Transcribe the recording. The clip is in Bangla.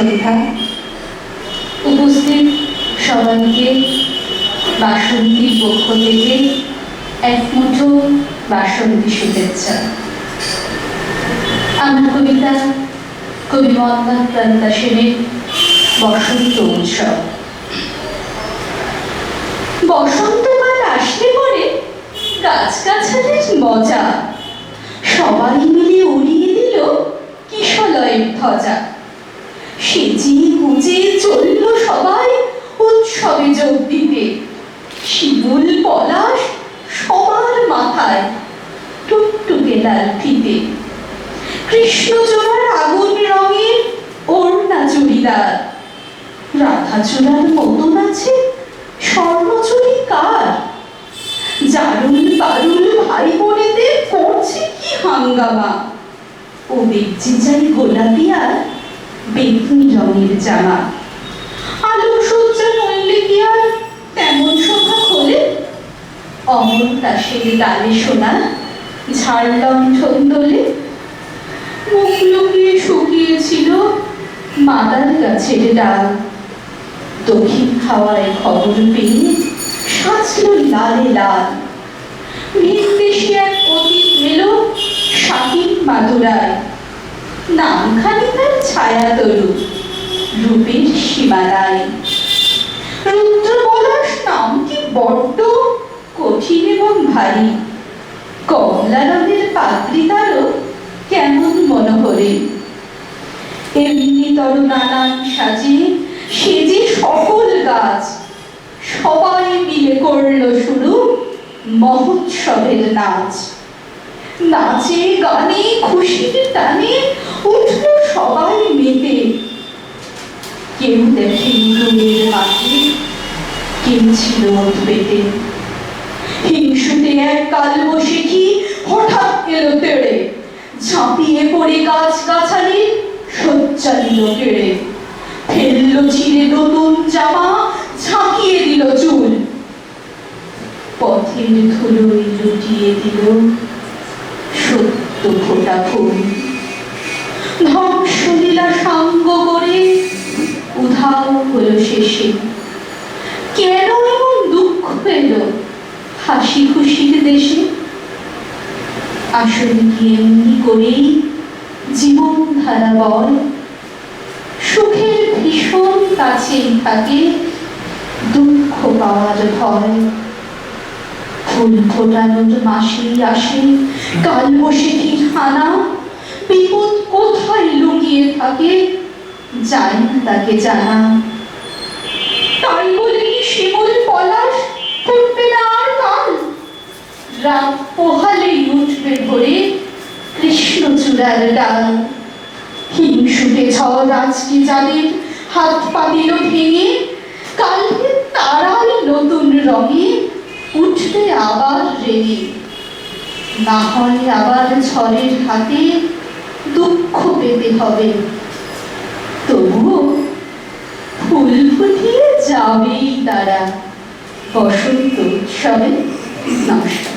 সন্ধ্যা। উপস্থিত সবাইকে বাসন্তীর পক্ষ থেকে এক মুঠো বাসন্তী শুভেচ্ছা। আমার কবিতা কবি কান্তা সেনের বসন্ত উৎসব। বসন্তকাল আসলে পরে গাছগাছালির মজা। সবাই মিলে উড়িয়ে দিল কিশলয়ের ধ্বজা। সেজে গুজে চলল সবাই উৎসবে যোগ দিতে। শিমুল পলাশ সবার মাথায় টুকটুকে লাল ফিতে। কৃষ্ণচূড়ার আগুন রঙের ওড়না চুড়িদার। রাধাচূড়ার মতন আছে স্বর্ণচুরি কার? জারুল বারুল ভাই বোনেদের করছে কি হাঙ্গামা? ও দেখছি চাই গোলাপি আর বেগুনি রঙের জামা। আলোক সজ্জা নইলে কি আর? তেমন শোভা খোলে অমর দাসের ডালে শোনা ঝাড় লণ্ঠন দোলে মুখ শুকিয়েছিল মাদার গাছের ডাল। দক্ষিণ হাওয়ায় খবর পেয়ে সাজল লালে লাল। ভিনদেশে এক অতীত এলো শাহিন মাদুরায়। নামখানি ছায়া তরু রূপের সীমানায় রুদ্র পলাশ নামটি বড্ড কঠিন এবং ভারী? কমলা রঙের পাত্রী তারও কেমন মনোহরে? এমনি তর নানান সাজিয়ে সেজে সকল গাছ সবাই মিলে করল শুরু মহোৎসবের নাচ। নাচে, গানে ছিল পেটে হিংসুটে এক কাল বসে কি হঠাৎ এলো তেড়ে? ঝাঁপিয়ে পড়ে গাছ গাছালি শয্যা দিল কেড়ে ফেলল ছিঁড়ে নতুন জামা, ঝাঁকিয়ে দিল চুল। পথের ধুলোয় লুটিয়ে দিল সত্য ফোটা ফুল ধ্বংসলীলা সাঙ্গ করে উধাও হলো শেষে কেন এমন দুঃখ এলো হাসি খুশির দেশে। আসলে কি এমনি করেই জীবন ধারা বল সুখের ভীষণ কাছেই থাকে দুঃখ পাওয়ার ভয়। ফুল ফোটানোর মাসেই আসে, কাল বসে কি হানা? বিপদ কোথায় লুকিয়ে থাকে? না তাকে জানা তাই বলে কি শিমুল পলাশ ফুটবে না আর কাল রাত পোহালেই উঠবে ভোরে কৃষ্ণচূড়ার ডাল হিংসুটে ঝড় আজকে যাদের হাত পা দিল ভেঙে, কালকে তারাই নতুন রঙে উঠবে আবার রেগে। না হয় আবার ঝড়ের হাতে দুঃখ পেতে হবে। তবুও ফুল ফুটিয়ে যাবেই তারা। বসন্ত উৎসবে নমস্কার।